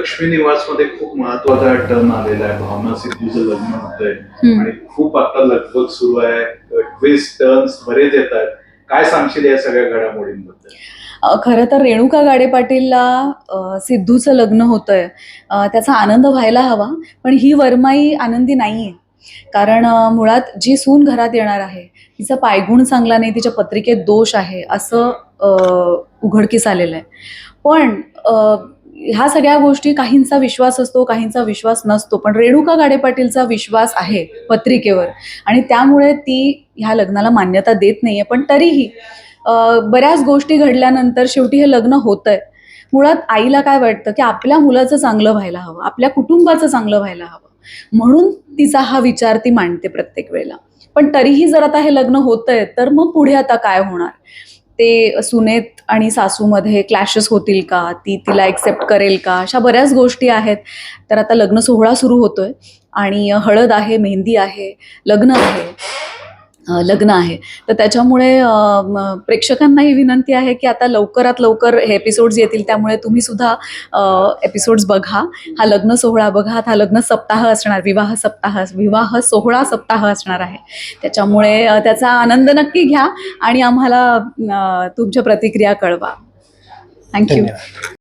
लक्ष्मी निवासमध्ये खूप महत्त्वाचा टर्न आलेला आहे. भावना सिद्धूचं लग्न होतंय. हम्म. आणि खूप आता लगबग सुरू आहे. ट्विस्ट टर्न्स बरेच येत आहेत काय सांगशील या सगळ्या घडामोडींबद्दल? खरं तर रेणुका गाडे पाटीलला सिद्धूचं लग्न होतंय. त्याचा आनंद व्हायला हवा पण ही वरमाई आनंदी नाहीये. कारण अ, मुळात जी सून घरात येणार आहे तिचा पायगुण चांगला नाही तिच्या पत्रिकेत दोष आहे असं उघडकीस आलेलं आहे. पण ह्या सगळ्या गोष्टी काहींचा विश्वास असतो काहींचा विश्वास नसतो. पण रेणुका गाडे पाटीलचा विश्वास आहे पत्रिकेवर. आणि त्यामुळे ती ह्या लग्नाला मान्यता देत नाहीये. पण तरीही बऱ्याच गोष्टी घडल्यानंतर शेवटी हे लग्न होतंय. मुळात आईला काय वाटतं की आपल्या मुलाचं चांगलं व्हायला हवं आपल्या कुटुंबाचं चांगलं व्हायला हवं. म्हणून तिचा हा विचार ती मांडते प्रत्येक वेळेला. पण तरीही जर आता हे लग्न होतंय तर मग पुढे आता काय होणार? ते सुनेत आणि सासूमध्ये क्लॅशेस होतील का? ती तिला एक्सेप्ट करेल का? अशा बऱ्याच गोष्टी आहेत. तर आता लग्न सोहळा सुरू होतोय आणि हळद आहे मेहंदी आहे लग्न आहे. लग्न आहे. तर त्याच्यामुळे प्रेक्षकांना ही प्रेक्षकांनाही विनंती आहे की आता लवकरात लवकर हे एपिसोड्स येतील. त्यामुळे तुम्ही सुद्धा एपिसोड्स बघा. हा लग्न सोहळा बघा. हा लग्न सप्ताह असणार. विवाह सप्ताह विवाह सोहळा सप्ताह असणार आहे. त्याच्यामुळे त्याचा आनंद नक्की घ्या आणि आम्हाला तुमच्या प्रतिक्रिया कळवा. थँक्यू